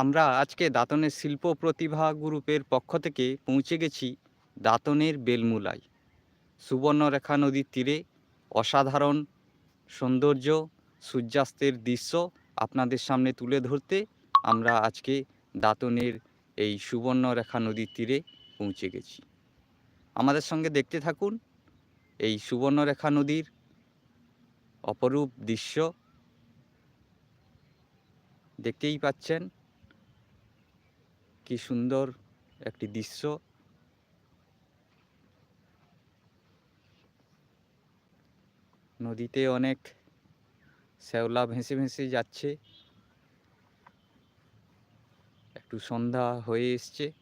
আমরা আজকে দাঁতনের শিল্প প্রতিভা গ্রুপের পক্ষ থেকে পৌঁছে গেছি দাঁতনের বেলমুলায়। সুবর্ণরেখা নদীর তীরে অসাধারণ সৌন্দর্য, সূর্যাস্তের দৃশ্য আপনাদের সামনে তুলে ধরতে আমরা আজকে দাঁতনের এই সুবর্ণরেখা নদীর তীরে পৌঁছে গেছি। আমাদের সঙ্গে দেখতে থাকুন এই সুবর্ণরেখা নদীর অপরূপ দৃশ্য। দেখতেই পাচ্ছেন কি সুন্দর একটি দৃশ্য। নদীতে অনেক শ্যাওলা ভেসে ভেসে যাচ্ছে। একটু সন্ধ্যা হয়ে এসছে।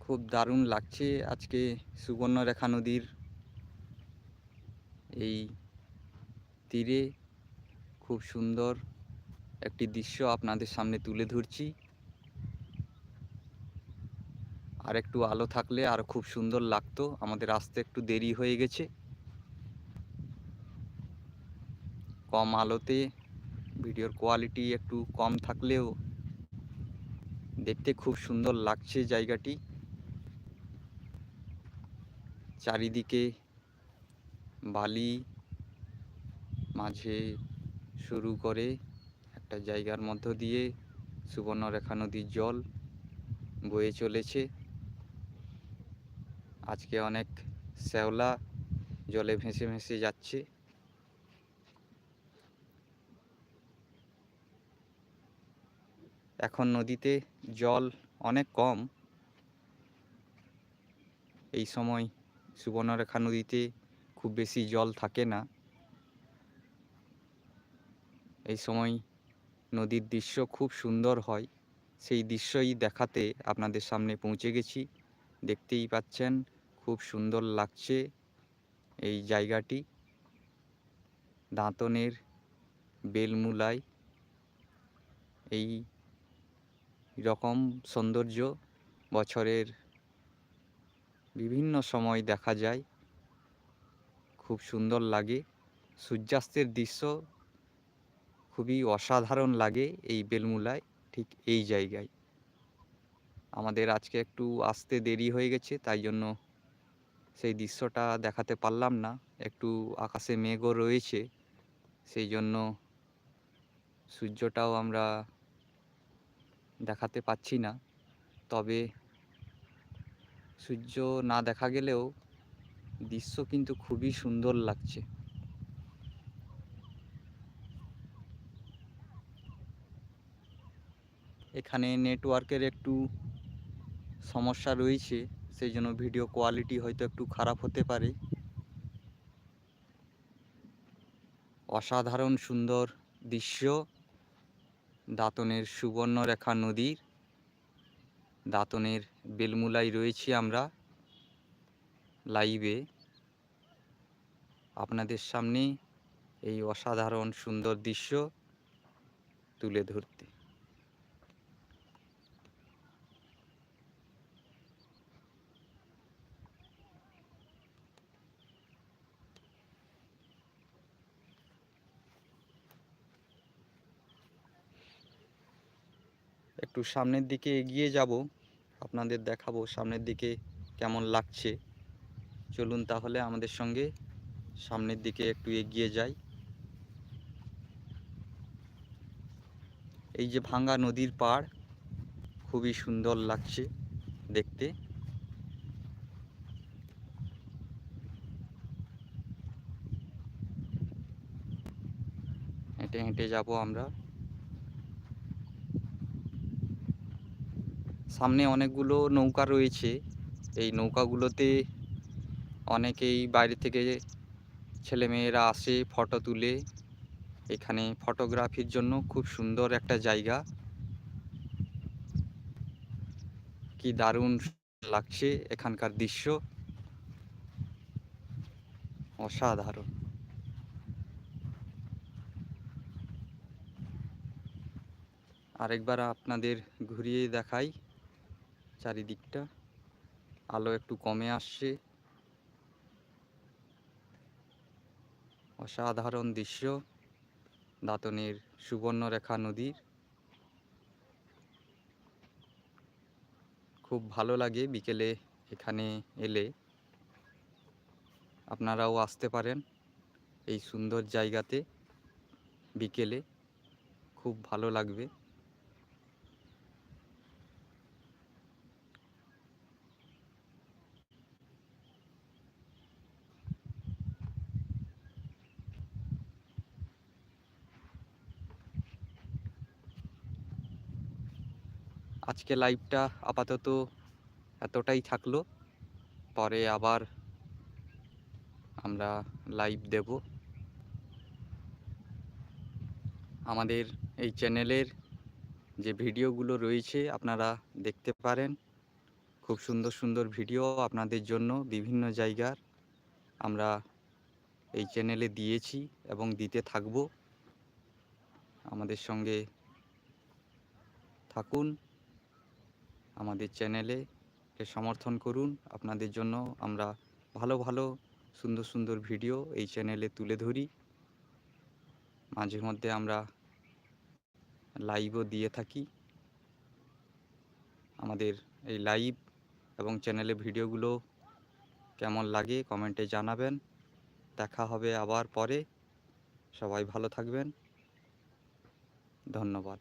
খুব দারুণ লাগছে আজকে সুবর্ণরেখা নদীর এই তীরে খুব সুন্দর একটি দৃশ্য আপনাদের সামনে তুলে ধরছি। আর একটু আলো থাকলে আর খুব সুন্দর লাগতো। আমাদের আসতে একটু দেরি হয়ে গেছে। কম আলোতে ভিডিওর কোয়ালিটি একটু কম থাকলেও দেখতে খুব সুন্দর লাগছে জায়গাটি। চারিদিকে বালি মাঝে শুরু করে একটা জায়গার মধ্য দিয়ে সুবর্ণরেখা নদীর জল বয়ে চলেছে। আজকে অনেক শ্যাওলা জলে ভেসে ভেসে যাচ্ছে। এখন নদীতে জল অনেক কম। এই সময় সুবর্ণরেখা নদীতে খুব বেশি জল থাকে না। এই সময় নদীর দৃশ্য খুব সুন্দর হয়। সেই দৃশ্যই দেখাতে আপনাদের সামনে পৌঁছে গেছি। দেখতেই পাচ্ছেন, খুব সুন্দর লাগছে এই জায়গাটি। দাঁতনের বেলমুলায় এই রকম সৌন্দর্য বছরের বিভিন্ন সময় দেখা যায়। খুব সুন্দর লাগে। সূর্যাস্তের দৃশ্য খুবই অসাধারণ লাগে এই বেলমুলায়, ঠিক এই জায়গায়। আমাদের আজকে একটু আসতে দেরি হয়ে গেছে, তাই জন্য সেই দৃশ্যটা দেখাতে পারলাম না। একটু আকাশে মেঘও রয়েছে, সেই জন্য সূর্যটাও আমরা দেখাতে পাচ্ছি না। তবে সূর্য না দেখা গেলেও দৃশ্য কিন্তু খুবই সুন্দর লাগছে। এখানে নেটওয়ার্কের একটু সমস্যা রয়েছে সেই জন্য ভিডিও কোয়ালিটি হয়তো একটু খারাপ হতে পারে। অসাধারণ সুন্দর দৃশ্য, দাঁতনের সুবর্ণরেখা নদীর, দাঁতনের বেলমুলাই রয়েছি আমরা লাইভে আপনাদের সামনে এই অসাধারণ সুন্দর দৃশ্য তুলে ধরতে। একটু সামনের দিকে এগিয়ে যাব। আপনাদের দেখাবো সামনের দিকে কেমন লাগছে। চলুন তাহলে আমাদের সঙ্গে সামনের দিকে একটু এগিয়ে যাই। এই যে ভাঙ্গা নদীর পাড়, খুবই সুন্দর লাগছে দেখতে। হেঁটে হেঁটে যাব আমরা। সামনে অনেকগুলো নৌকা রয়েছে। এই নৌকাগুলোতে অনেকেই বাইরে থেকে ছেলেমেয়েরা আসে ফটো তুলে। এখানে ফটোগ্রাফির জন্য খুব সুন্দর একটা জায়গা। কি দারুণ লাগছে এখানকার দৃশ্য। অসাধারণ। আরেকবার আপনাদের ঘুরিয়ে দেখাই। চারিদিকটা। আলো একটু কমে আসছে। অসাধারণ দৃশ্য। দাঁতনের সুবর্ণরেখা নদীর। খুব ভালো লাগে বিকেলে এখানে এলে। আপনারাও আসতে পারেন এই সুন্দর জায়গাতে। বিকেলে খুব ভালো লাগবে। আজকে লাইভটা আপাতত এতটাই থাকল। পরে আবার আমরা লাইভ দেব। আমাদের এই চ্যানেলের যে ভিডিওগুলো রয়েছে, আপনারা দেখতে পারেন। খুব সুন্দর সুন্দর ভিডিও আপনাদের জন্য বিভিন্ন জায়গার আমরা এই চ্যানেলে দিয়েছি এবং দিতে থাকব। আমাদের সঙ্গে থাকুন। আমাদের চ্যানেলে সমর্থন করুন। আপনাদের জন্য আমরা ভালো ভালো সুন্দর সুন্দর ভিডিও এই চ্যানেলে তুলে ধরি। মাঝে মধ্যে আমরা লাইভও দিয়ে থাকি। আমাদের এই লাইভ এবং চ্যানেলে ভিডিওগুলো কেমন লাগে কমেন্টে জানাবেন। দেখা হবে আবার পরে। সবাই ভালো থাকবেন। ধন্যবাদ।